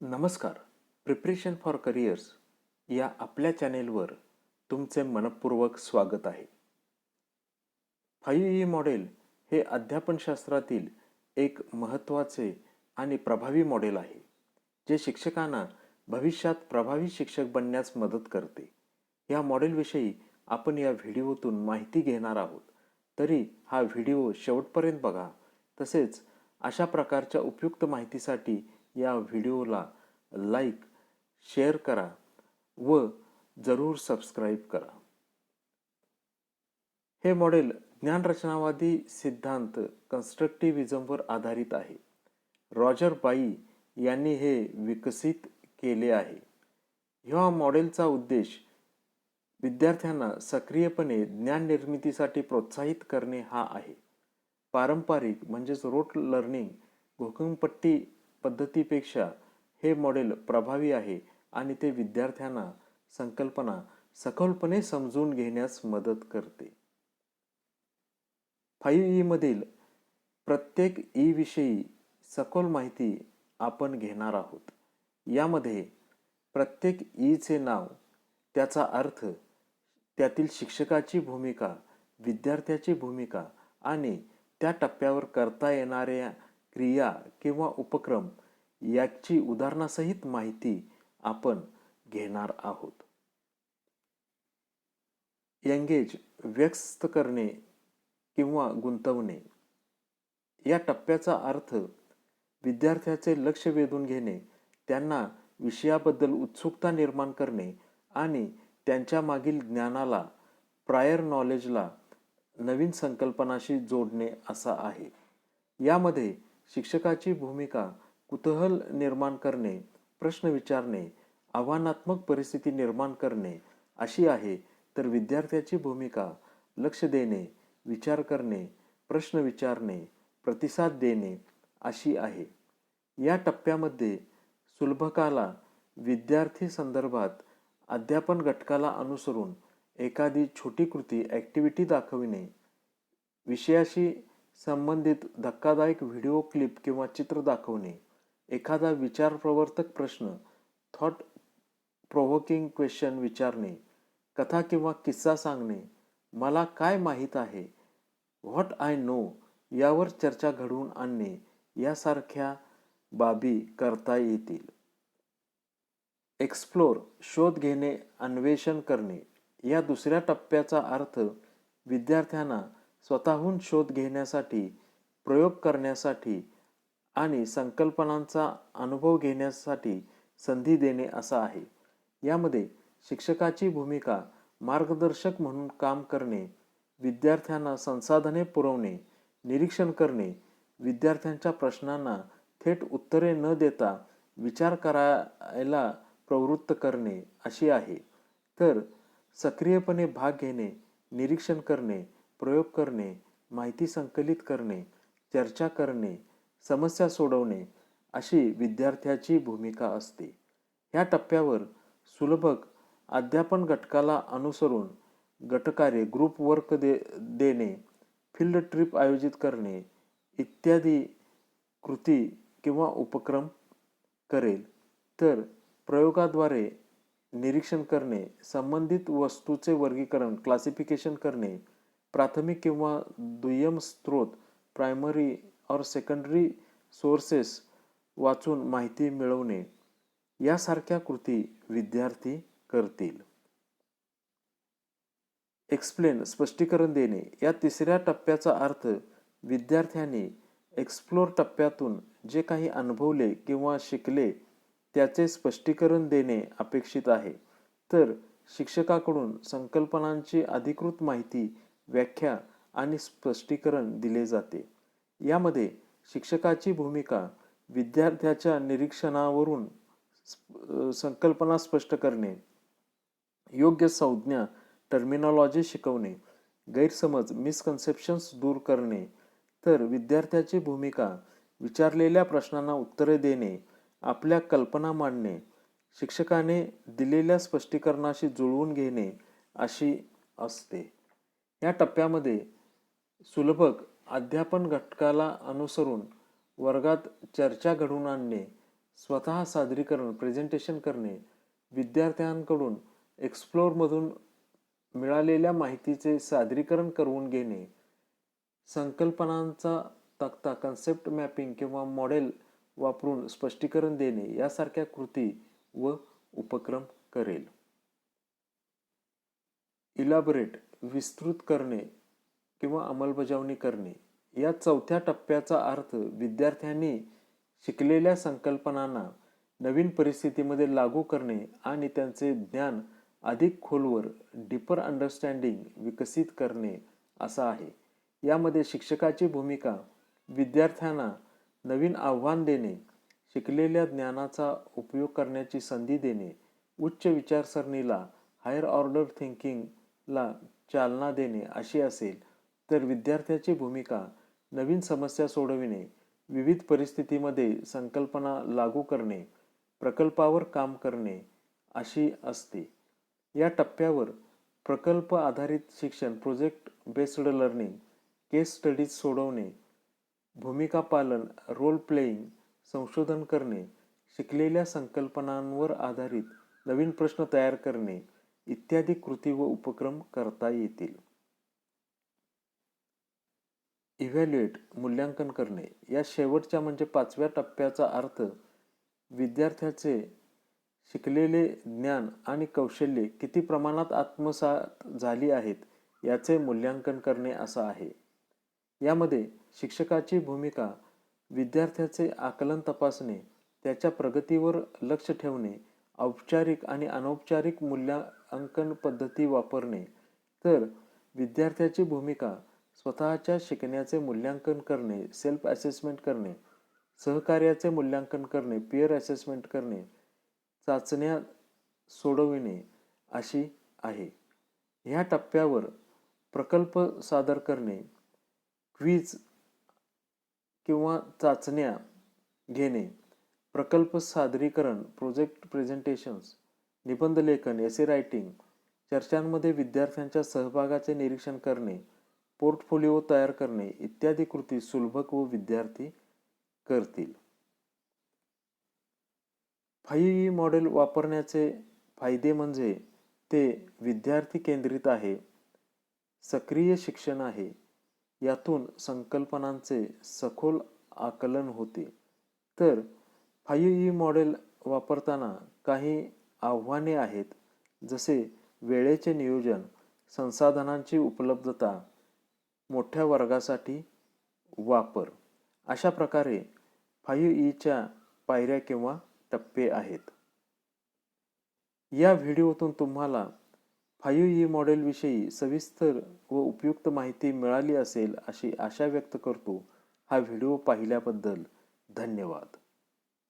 नमस्कार. Preparation for careers या आपल्या चॅनेलवर तुमचे मनपूर्वक स्वागत आहे. फाईव्ह ई मॉडेल हे अध्यापनशास्त्रातील एक महत्त्वाचे आणि प्रभावी मॉडेल आहे जे शिक्षकांना भविष्यात प्रभावी शिक्षक बनण्यास मदत करते. या मॉडेलविषयी आपण या व्हिडिओतून माहिती घेणार आहोत. तरी हा व्हिडिओ शेवटपर्यंत बघा. तसेच अशा प्रकारच्या उपयुक्त माहितीसाठी या व्हिडिओला लाईक शेअर करा व जरूर सबस्क्राईब करा. हे मॉडेल ज्ञानरचनावादी सिद्धांत कन्स्ट्रक्टिव्हिजमवर आधारित आहे. रॉजर बाई यांनी हे विकसित केले आहे. ह्या मॉडेलचा उद्देश विद्यार्थ्यांना सक्रियपणे ज्ञान निर्मितीसाठी प्रोत्साहित करणे हा आहे. पारंपरिक म्हणजेच रोट लर्निंग घोकंपट्टी पद्धतीपेक्षा हे मॉडेल प्रभावी आहे आणि ते विद्यार्थ्यांना संकल्पना सखोलपणे समजून घेण्यास मदत करते. फाईव्ह ई मधील प्रत्येक ई विषयी सखोल माहिती आपण घेणार आहोत. यामध्ये प्रत्येक ईचे नाव त्याचा अर्थ त्यातील शिक्षकाची भूमिका विद्यार्थ्याची भूमिका आणि त्या टप्प्यावर करता येणाऱ्या क्रिया किंवा उपक्रम याची उदाहरणासहित माहिती आपण घेणार आहोत. एंगेज व्यस्त करणे किंवा गुंतवणे. या टप्प्याचा अर्थ विद्यार्थ्याचे लक्ष वेधून घेणे त्यांना विषयाबद्दल उत्सुकता निर्माण करणे आणि त्यांच्या मागील ज्ञानाला प्रायर नॉलेजला नवीन संकल्पनाशी जोडणे असा आहे. यामध्ये शिक्षकाची भूमिका कुतूहल निर्माण करणे प्रश्न विचारणे आव्हानात्मक परिस्थिती निर्माण करणे अशी आहे तर विद्यार्थ्याची भूमिका लक्ष देणे विचार करणे प्रश्न विचारणे प्रतिसाद देणे अशी आहे. या टप्प्यामध्ये सुलभकाला विद्यार्थी संदर्भात अध्यापन घटकाला अनुसरून एखादी छोटी कृती ॲक्टिव्हिटी दाखविणे विषयाशी संबंधित धक्कादायक व्हिडिओ क्लिप किंवा चित्र दाखवणे एखादा विचारप्रवर्तक प्रश्न थॉट प्रोव्होकिंग क्वेश्चन विचारणे कथा किंवा किस्सा सांगणे मला काय माहीत आहे व्हॉट आय नो यावर चर्चा घडवून आणणे यासारख्या बाबी करता येतील. एक्सप्लोर शोध घेणे अन्वेषण करणे या दुसऱ्या टप्प्याचा अर्थ विद्यार्थ्यांना स्वतःहून शोध घेण्यासाठी प्रयोग करण्यासाठी आणि संकल्पनांचा अनुभव घेण्यासाठी संधी देणे असा आहे. यामध्ये शिक्षकाची भूमिका मार्गदर्शक म्हणून काम करणे विद्यार्थ्यांना संसाधने पुरवणे निरीक्षण करणे विद्यार्थ्यांच्या प्रश्नांना थेट उत्तरे न देता विचार करायला प्रवृत्त करणे अशी आहे. तर सक्रियपणे भाग घेणे निरीक्षण करणे प्रयोग करणे माहिती संकलित करणे चर्चा करणे समस्या सोडवणे अशी विद्यार्थ्याची भूमिका असते. ह्या टप्प्यावर सुलभक अध्यापन घटकाला अनुसरून गटकार्य ग्रुप वर्क दे देणे फील्ड ट्रिप आयोजित करणे इत्यादी कृती किंवा उपक्रम करेल. तर प्रयोगाद्वारे निरीक्षण करणे संबंधित वस्तूचे वर्गीकरण क्लासिफिकेशन करणे प्राथमिक किंवा दुय्यम स्त्रोत प्रायमरी और सेकंडरी सोर्सेस वाचून माहिती मिळवणे यासारख्या कृती विद्यार्थी करतील. एक्सप्लेन स्पष्टीकरण देणे या तिसऱ्या टप्प्याचा अर्थ विद्यार्थ्यांनी एक्सप्लोर टप्प्यातून जे काही अनुभवले किंवा शिकले त्याचे स्पष्टीकरण देणे अपेक्षित आहे. तर शिक्षकाकडून संकल्पनांची अधिकृत माहिती व्याख्या आणि स्पष्टीकरण दिले जाते. यामध्ये शिक्षकाची भूमिका विद्यार्थ्याच्या निरीक्षणावरून संकल्पना स्पष्ट करणे योग्य संज्ञा टर्मिनॉलॉजी शिकवणे गैरसमज मिसकन्सेप्शन्स दूर करणे तर विद्यार्थ्याची भूमिका विचारलेल्या प्रश्नांना उत्तरे देणे आपल्या कल्पना मांडणे शिक्षकाने दिलेल्या स्पष्टीकरणाशी जुळवून घेणे अशी असते. या टप्प्यामध्ये सुलभक अध्यापन घटकाला अनुसरून वर्गात चर्चा घडवून आणणे स्वतः सादरीकरण प्रेझेंटेशन करणे विद्यार्थ्यांकडून एक्सप्लोअरमधून मिळालेल्या माहितीचे सादरीकरण करून घेणे संकल्पनांचा तक्ता कन्सेप्ट मॅपिंग किंवा मॉडेल वापरून स्पष्टीकरण देणे यासारख्या कृती व उपक्रम करेल. इलाबरेट विस्तृत करणे किंवा अंमलबजावणी करणे या चौथ्या टप्प्याचा अर्थ विद्यार्थ्यांनी शिकलेल्या संकल्पनांना नवीन परिस्थितीमध्ये लागू करणे आणि त्यांचे ज्ञान अधिक खोलवर डीपर अंडरस्टँडिंग विकसित करणे असा आहे. यामध्ये शिक्षकाची भूमिका विद्यार्थ्यांना नवीन आव्हान देणे शिकलेल्या ज्ञानाचा उपयोग करण्याची संधी देणे उच्च विचारसरणीला हायर ऑर्डर थिंकिंगला चालना देणे अशी असेल तर विद्यार्थ्याची भूमिका नवीन समस्या सोडविणे विविध परिस्थितीमध्ये संकल्पना लागू करणे प्रकल्पावर काम करणे अशी असते. या टप्प्यावर प्रकल्प आधारित शिक्षण project based learning case studies सोडवणे भूमिका पालन रोल प्लेईंग संशोधन करणे शिकलेल्या संकल्पनांवर आधारित नवीन प्रश्न तयार करणे इत्यादी कृती व उपक्रम करता येतील. इव्हॅल्युएट मूल्यांकन करणे या शेवटच्या म्हणजे पाचव्या टप्प्याचा अर्थ विद्यार्थ्याचे शिकलेले ज्ञान आणि कौशल्ये किती प्रमाणात आत्मसात झाली आहेत याचे मूल्यांकन करणे असा आहे. यामध्ये शिक्षकाची भूमिका विद्यार्थ्याचे आकलन तपासणे त्याच्या प्रगतीवर लक्ष ठेवणे औपचारिक आणि अनौपचारिक मूल्यांकन पद्धती वापरणे. तर विद्यार्थ्याची भूमिका स्वतःच्या शिकण्याचे मूल्यांकन करणे सेल्फ असेसमेंट करणे सहकार्याचे मूल्यांकन करणे पिअर असेसमेंट करणे चाचण्या सोडविणे अशी आहे. ह्या टप्प्यावर प्रकल्प सादर करणे क्वीज किंवा चाचण्या घेणे प्रकल्प सादरीकरण प्रोजेक्ट प्रेझेंटेशन्स निबंध लेखन एसे रायटिंग चर्चांमध्ये विद्यार्थ्यांच्या सहभागाचे निरीक्षण करणे पोर्टफोलिओ तयार करणे इत्यादी कृती सुलभक व विद्यार्थी करतील. फाईव्ह ई मॉडेल वापरण्याचे फायदे म्हणजे ते विद्यार्थी केंद्रित आहे सक्रिय शिक्षण आहे यातून संकल्पनांचे सखोल आकलन होते. तर फाईव्ह ई मॉडेल वापरताना काही आव्हाने आहेत जसे वेळेचे नियोजन संसाधनांची उपलब्धता मोठ्या वर्गासाठी वापर. अशा प्रकारे फाईव्ह ईच्या पायऱ्या किंवा टप्पे आहेत. या व्हिडिओतून तुम्हाला फाईव्ह ई मॉडेलविषयी सविस्तर व उपयुक्त माहिती मिळाली असेल अशी आशा व्यक्त करतो. हा व्हिडिओ पाहिल्याबद्दल धन्यवाद.